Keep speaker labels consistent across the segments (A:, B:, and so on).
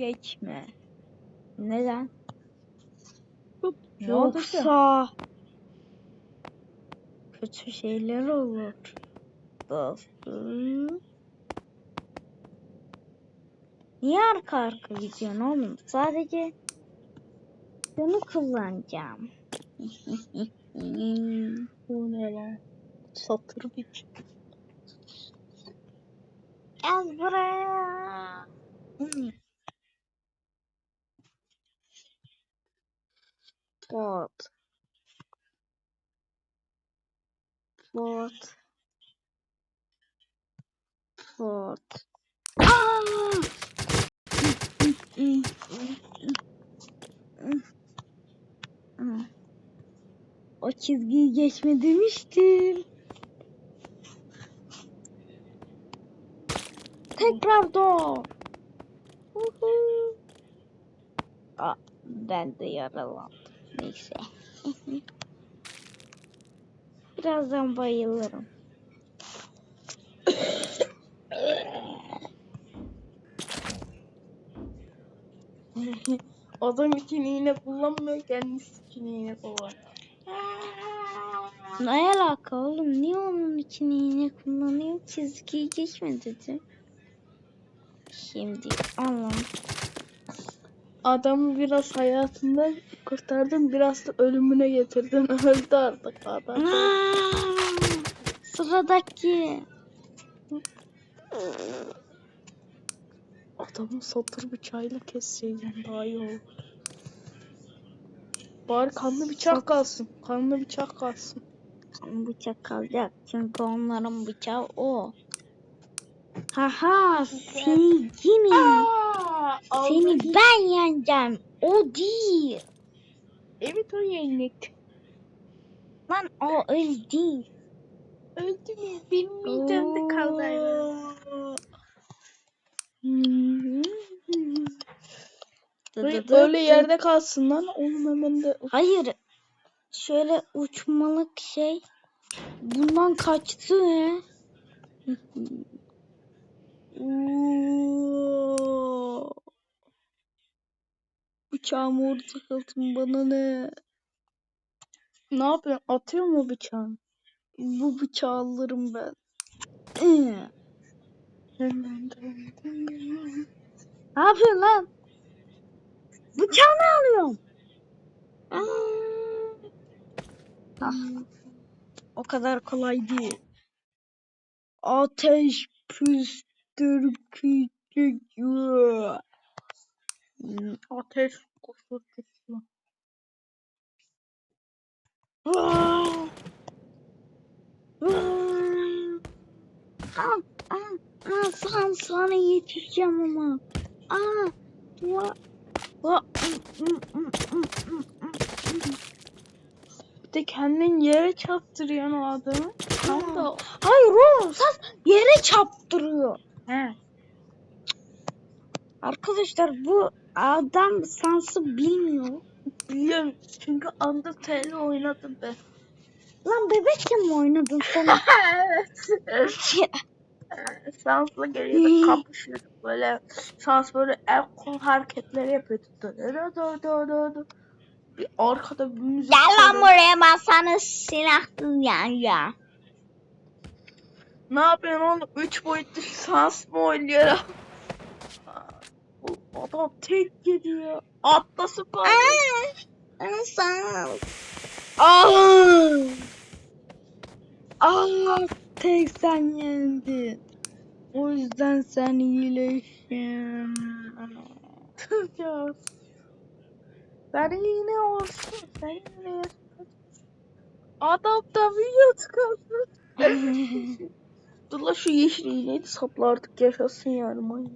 A: geçme. Neden?
B: Ne?
A: Yoksa kötü şeyler olur. Dostum. Niye arka arka gidiyorsun oğlum? Sadece bunu kullanacağım.
B: Bu ne lan? Satır bir
A: Gel buraya. Hmm. Bot. Bot. Bot. Aa! O çizgiyi geçme demiştim. Tekrar doğ. Aa, ben de yaralandım. Neyse. Birazdan bayılırım.
B: Adam için iğne kullanmıyor, kendisi için iğne kullanıyor.
A: Ne alaka oğlum? Niye onun için iğne kullanıyor? Çizgiyi geçme dedi. Şimdi anlam.
B: Adamı biraz hayatından kurtardın, biraz da ölümüne getirdin. Öldü artık adam.
A: Sıradaki.
B: Adamı satır bıçağıyla kesseydin daha iyi olur. Bari kanlı bıçak kalsın. Kanlı bıçak kalsın.
A: Bıçak kalacak. Çünkü onların bıçağı o. Haha seni yine.
B: Aa,
A: Seni ben yeneceğim. O değil.
B: Evet o yenildik.
A: Lan o öyle değil.
B: Öldü mü? Benim midemde kaldı. Böyle, böyle yerde kalsın lan. Oğlum hemen de
A: Hayır. Şöyle uçmalık şey. Bundan kaçtı. Oo. Bıçağımı orada takıldım bana ne?
B: ne yapıyorsun? Atıyor mu bıçağını?
A: Bu bıçağı alırım ben. Ne yapıyorsun lan? Bıçağı ne alıyorsun? Aa. Ah, o kadar kolay değil. Ateş püskürtücü. Hmm,
B: Ateş koşuyor.
A: Aa! Aa! Aa, Sana, sana yetişeceğim ama. Aa, va, va,
B: Bir de kendin yere çarptırıyorsun o adamı. Tam da
A: Hayır oğlum sen yere çarptırıyor.
B: he.
A: Arkadaşlar bu adam sansı bilmiyor.
B: Biliyorum çünkü Undertale oynadım ben.
A: Lan bebekken mi oynadın sen?
B: evet. Sansla geliyordu kapışıyorduk böyle. Sans böyle el kol hareketleri yapıyordu. Dı dı dı. Bir arkada bir müzik
A: Gel lan buraya ben sana silahlı ya ya.
B: Ne yapıyorsun oğlum? Üç boyutlu sans mı oynuyor? Aa, adam tek gidiyor. Atlası falan.
A: Ben sana...
B: Aa!
A: Aa, tek sen yendin. O yüzden sen iyileşin.
B: Ya. Sen yine olsun. Sen yine. Adam da video çıkarsın. Dur la şu yeşil iğneyi de sapla artık yaşasın yani manyak.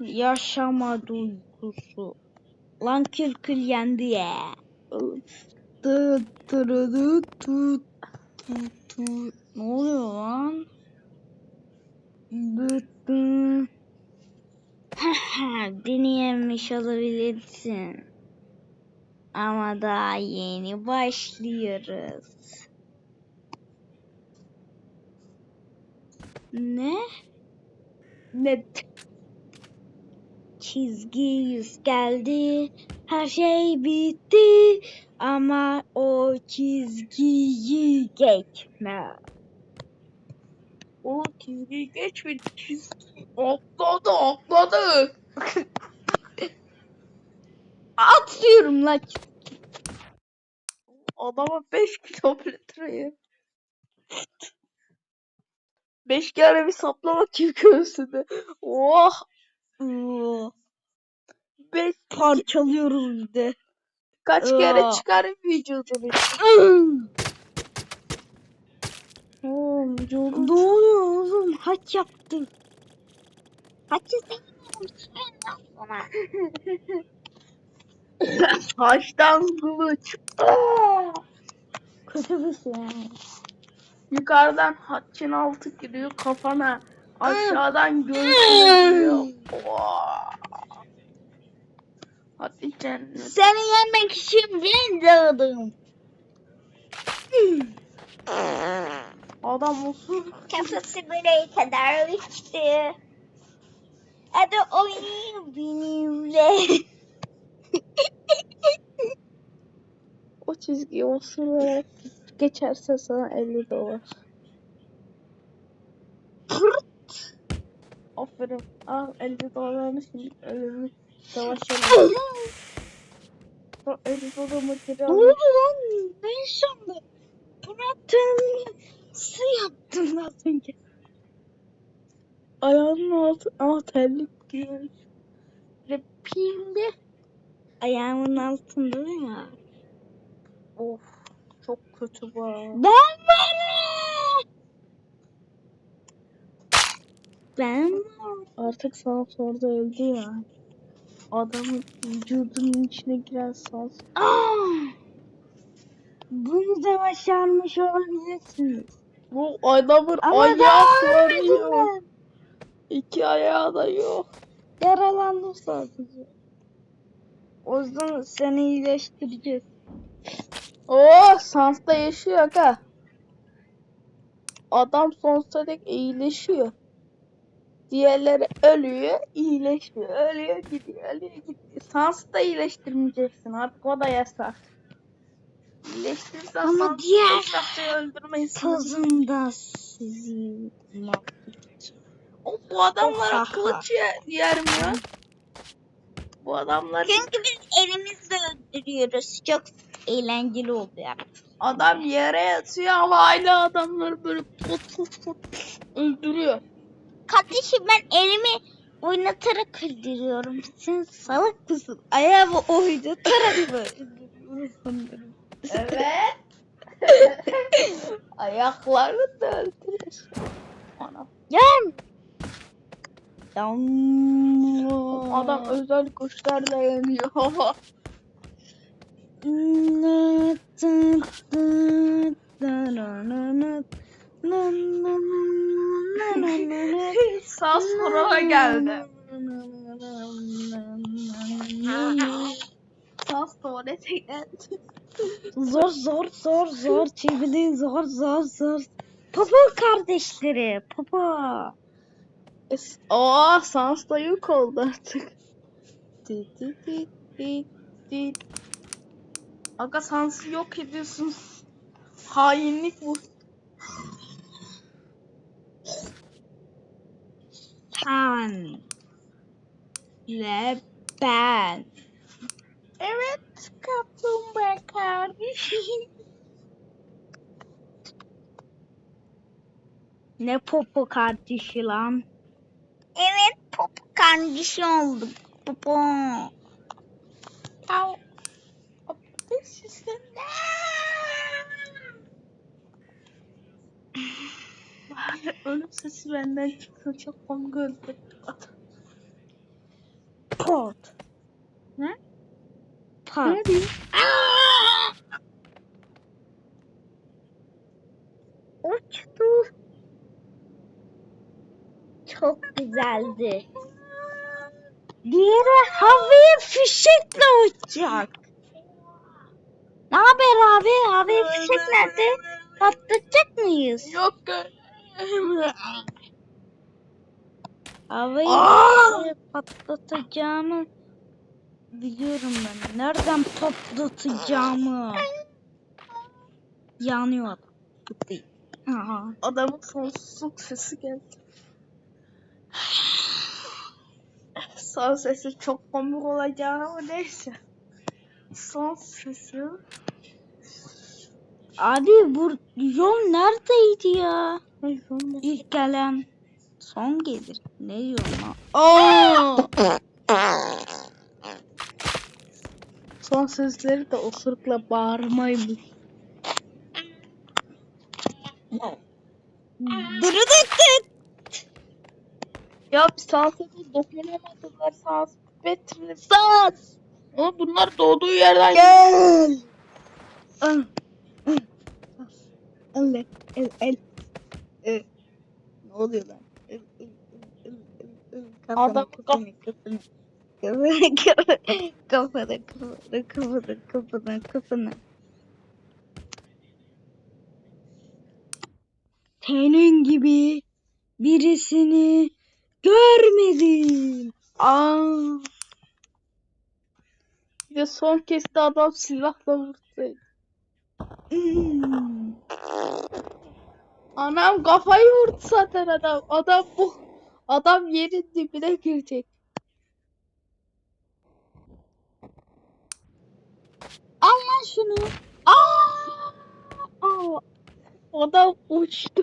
A: Yaşama duygusu. Lan kül kül yendi ya. Dı dı tut tut Ne oluyor lan? Dı dı. Haha, Beni yemiş olabilirsin. Ama daha yeni başlıyoruz. Ne?
B: Net.
A: Çizgi yüz geldi. Her şey bitti. Ama o çizgiyi geçme.
B: O çizgiyi geçmedi. Çizgi atladı atladı.
A: Atıyorum lan.
B: Adama 5 kilometreyi. 5 kere bir saplamak gibi göğsünde. Oh.
A: Oo,
B: 5
A: Parçalıyoruz bir de.
B: kaç kere
A: Aa.
B: çıkarım vücudunu. Oo, vücudun
A: ne oluyor oğlum? Haç yaptım. Haçı
B: Taştan kılıç. Aa!
A: Kötü bir şey.
B: Yukarıdan haçın altı giriyor kafana. Aşağıdan göğsüne giriyor. Hadi cennet.
A: Seni yemek için ben doğdum.
B: Adam olsun.
A: Kafası buraya kadar uçtu. Hadi oynayın benimle.
B: O çizgiyi osurarak geçerse sana 50 dolar. Aferin. Al 50 dolarını şimdi ölümü savaşalım. O 50 dolarımı geri
A: ne oldu lan? Şimdi Murat'ın su yaptım az önce.
B: Ayağının altı. Aa terlik giyiyor. Pimbe.
A: Ayağımın altında ya.
B: Of. Çok kötü bu.
A: Ben varım. Ben varım.
B: Artık sana orada öldü ya. Adamın vücudunun içine giren sans.
A: Ah! Bunu da başarmış olabilirsiniz.
B: Bu adamın
A: Ama
B: yok.
A: ölmedim
B: İki ayağı da yok.
A: Yaralandım sadece. O yüzden seni iyileştireceğiz.
B: Oo Sans da yaşıyor aga. Adam sonsuza dek iyileşiyor. Diğerleri ölüyor, iyileşiyor. Ölüyor, gidiyor, ölüyor, gidiyor. Sans'ı da iyileştirmeyeceksin. Artık o da yasak. İyileştirirsen
A: Ama
B: Sans'ı
A: diğer
B: dakikaya öldürmeyi
A: Tozunda sizi.
B: O, bu adamlara
A: Oha.
B: kılıç yer, yer mi ya? Bu adamlar
A: Çünkü biz elimizle öldürüyoruz. Çok eğlenceli oluyor.
B: adam yere yatıyor ama hala adamları böyle pot pot pot öldürüyor.
A: Kardeşim ben elimi oynatarak öldürüyorum. Sen salak mısın? Ayağımı oynatarak mı?
B: Evet. Ayaklarını da. Ana.
A: Gel.
B: Adam özel güçlerle yeniyor. Furala geldi. Sas tuvalete geldi.
A: Zor zor zor zor çeviri zor zor zor. Popo kardeşleri.
B: Es- Aa Sans da yok oldu artık. Di, di, di, di, di. Aga Sans'ı yok ediyorsun. Hainlik bu.
A: Sen ve ben.
B: Evet kaplumbağa kardeşim.
A: Ne popo kardeşi lan? Evet popo kardeşi olduk. Popo.
B: Au. This is Ölüm sesi benden çıkıyor. Çok komik öldü.
A: Pot.
B: Ne?
A: Pot.
B: Ne diyeyim?
A: Uçtu. Çok güzeldi. Diğeri havaya fişekle uçacak. Ne haber abi? Havaya fişek nerede? Patlatacak mıyız?
B: Yok.
A: Havayı patlatacağımı biliyorum ben. Nereden patlatacağımı. Yanıyor adam. Gitti.
B: Adamın sonsuzluk sesi geldi. Son sesi çok komik olacak ama neyse. Son sesi.
A: Abi bu yol neredeydi ya? İlk gelen son gelir. Ne diyorsun lan? Aa!
B: Son sesleri de osurukla bağırmaymış. Ya bir sağ sesi dokunamadılar sağ Betri sağ. Ama bunlar doğduğu yerden
A: Gel. Ah. El, el, el, el. Ne oluyor lan? El, el, el, el, el,
B: Adam.
A: Kafana, kafana, kafana, kafana, kafana, kafana, kafana. Senin gibi birisini görmedim. Aa.
B: Bir de son kez de adam silahla vursaydı.
A: Hmm.
B: Anam kafayı vurdu zaten adam. Adam bu. Adam yerin dibine girecek.
A: Al lan şunu.
B: Aa! Aa! Adam uçtu.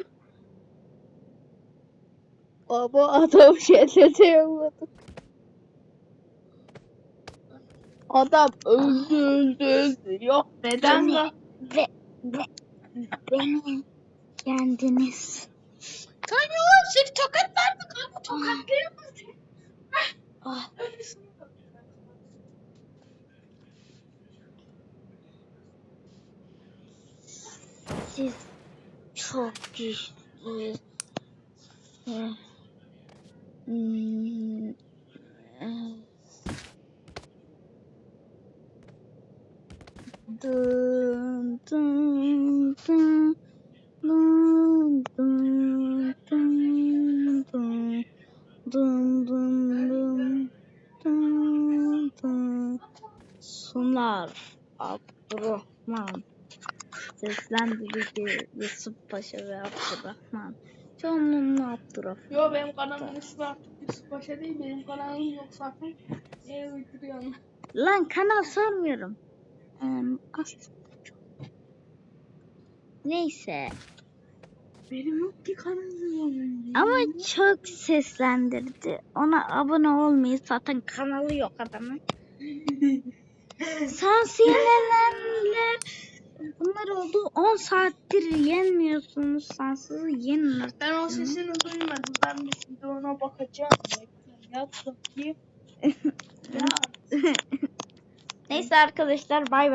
B: Ama adam şeyle yapmadı. Adam öldü öldü öldü. Yok neden
A: Beni-? Ve, ve beni yendiniz.
B: Tabii oğlum seni tokatlardık ama tokatlayamadık.
A: Ah, siz çok güçlü. Hmm. Dın dın dın Dum dum dum dum dum dum dum dum Sunar Abdurrahman Seslendirici Yusuf Paşa ve Abdurrahman. Canımın Abdurrahman
B: Yo benim kanalımın ismi artık Yusuf Paşa değil benim kanalım yok zaten. Ee uyduruyorum
A: Lan kanal sormuyorum. Um, aslında Neyse
B: Benim yok ki kanalım.
A: ama çok seslendirdi. Ona abone olmayı zaten kanalı yok adamın. Sansiyonlarla bunlar oldu 10 saattir yenmiyorsunuz sansızı yenin artık.
B: Ben o sesini duymadım. Ben bir şimdi ona bakacağım. Yat bakayım.
A: Neyse arkadaşlar bay bay.